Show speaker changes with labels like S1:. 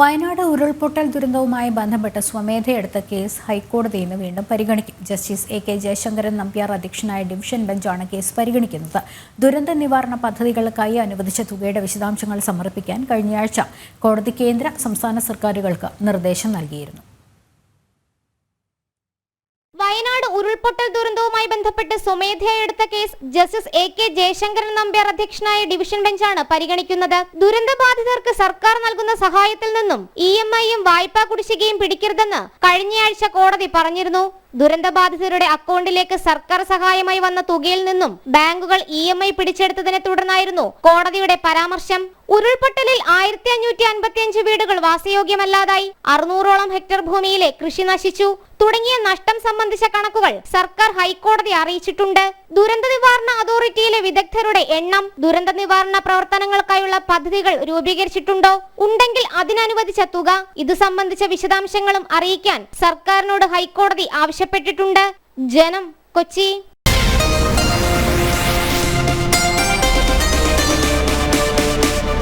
S1: വയനാട് ഉരുൾപൊട്ടൽ ദുരന്തവുമായി ബന്ധപ്പെട്ട് സ്വമേധയെടുത്ത കേസ് ഹൈക്കോടതി ഇന്ന് വീണ്ടും പരിഗണിക്കും. Justice A K Jayasankaran Nambiar അധ്യക്ഷനായ ഡിവിഷൻ ബെഞ്ചാണ് കേസ് പരിഗണിക്കുന്നത്. ദുരന്ത നിവാരണ പദ്ധതികൾക്കായി അനുവദിച്ച തുകയുടെ വിശദാംശങ്ങൾ സമർപ്പിക്കാൻ കഴിഞ്ഞയാഴ്ച കോടതി കേന്ദ്ര സംസ്ഥാന സർക്കാരുകൾക്ക് നിർദ്ദേശം നൽകിയിരുന്നു
S2: വയനാട് ഉരുൾപൊട്ടൽ ദുരന്തവുമായി ബന്ധപ്പെട്ട് സ്വമേധയാ എടുത്ത case justice A K Jayasankaran Nambiar അധ്യക്ഷനായ ഡിവിഷൻ ബെഞ്ചാണ് പരിഗണിക്കുന്നത്. ദുരന്തബാധിതർക്ക് സർക്കാർ നൽകുന്ന സഹായത്തിൽ നിന്നും ഇ എം ഐയും വായ്പാ കുടിശ്ശികയും പിടിക്കരുതെന്ന് കഴിഞ്ഞയാഴ്ച കോടതി പറഞ്ഞിരുന്നു. ദുരന്തബാധിതരുടെ അക്കൗണ്ടിലേക്ക് സർക്കാർ സഹായമായി വന്ന തുകയിൽ നിന്നും ബാങ്കുകൾ ഇ എം ഐ പിടിച്ചെടുത്തതിനെ തുടർന്നായിരുന്നു കോടതിയുടെ പരാമർശം. ഉരുൾപൊട്ടലിൽ ആയിരത്തി അഞ്ഞൂറ്റി അൻപത്തിയഞ്ച് വീടുകൾ വാസയോഗ്യമല്ലാതായി. അറുന്നൂറോളം ഹെക്ടർ ഭൂമിയിലെ കൃഷി നശിച്ചു. തുടങ്ങിയ നഷ്ടം സംബന്ധിച്ച കണക്കുകൾ സർക്കാർ ഹൈക്കോടതി അറിയിച്ചിട്ടുണ്ട്. ദുരന്ത നിവാരണ അതോറിറ്റിയിലെ വിദഗ്ധരുടെ എണ്ണം ദുരന്ത നിവാരണ പ്രവർത്തനങ്ങൾക്കായുള്ള പദ്ധതികൾ രൂപീകരിച്ചിട്ടുണ്ടോ? ഉണ്ടെങ്കിൽ അതിനനുവദിച്ച തുക. ഇത് സംബന്ധിച്ച വിശദാംശങ്ങളും അറിയിക്കാൻ സർക്കാരിനോട് ഹൈക്കോടതി ആവശ്യപ്പെട്ടിട്ടുണ്ട് ജനം കൊച്ചി.